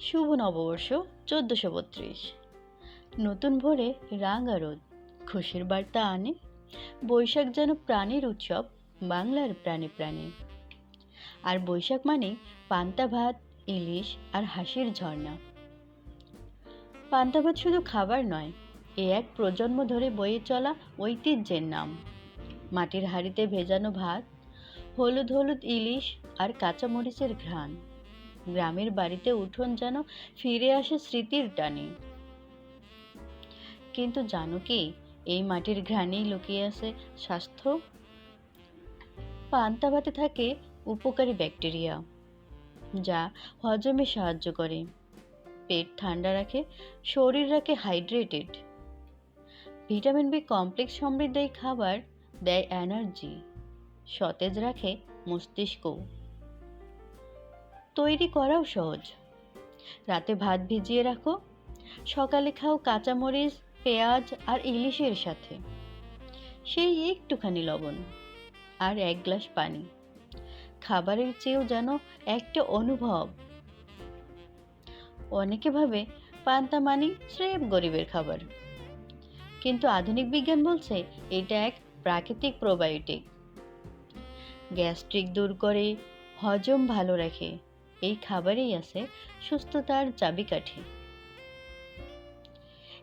শুভ নববর্ষ চোদ্দোশো বত্রিশ। নতুন ভোরে রাঙা খুশির বার্তা আনে, বৈশাখ যেন প্রাণের উৎসব, বাংলার প্রাণে প্রাণে। আর বৈশাখ মানে পান্তা ভাত, ইলিশ আর হাসির ঝর্ণা। পান্তা ভাত শুধু খাবার নয়, এ এক প্রজন্ম ধরে বয়ে চলা ঐতিহ্যের নাম। মাটির হাঁড়িতে ভেজানো ভাত, হলুদ হলুদ ইলিশ আর কাঁচামরিচের ঘ্রাণ। গ্রামের বাড়িতে উঠোন যেন ফিরে আসে স্মৃতির টানে। কিন্তু জানো কি, এই মাটির ঘ্রাণেই লুকিয়ে আছে স্বাস্থ্য? পান্তা ভাতে থাকে উপকারী ব্যাকটেরিয়া, যা হজমে সাহায্য করে। পেট ঠান্ডা রাখে, শরীর রাখে হাইড্রেটেড। ভিটামিন বি কমপ্লেক্স সমৃদ্ধ এই খাবার দেয় এনার্জি, সতেজ রাখে মস্তিষ্কও। তৈরি করাও সহজ। রাতে ভাত ভিজিয়ে রাখো। সকালে খাও কাঁচামরিচ, পেঁয়াজ আর ইলিশের সাথে। সেই একটুখানি লবণ আর এক গ্লাস পানি। খাবারের চেয়েও যেন একটা অনুভব। অনেকে ভাবে পান্তা মানি স্রেফ গরিবের খাবার। কিন্তু আধুনিক বিজ্ঞান বলছে এটা এক প্রাকৃতিক প্রোবায়োটিক গ্যাস্ট্রিক দূর করে হজম ভালো রাখে। এই খাবারেই আছে সুস্থতার চাবিকাঠি।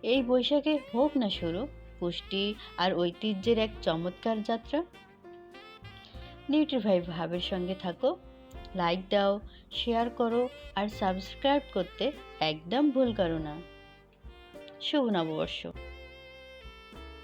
এই বৈশাখে হোক না শুরু, পুষ্টি আর ঐতিহ্যের এক চমৎকার যাত্রা। নিউট্রিফাইভ ভাবের সঙ্গে থাকো লাইক দাও শেয়ার করো আর সাবস্ক্রাইব করতে একদম ভুল করো না। শুভ নববর্ষ।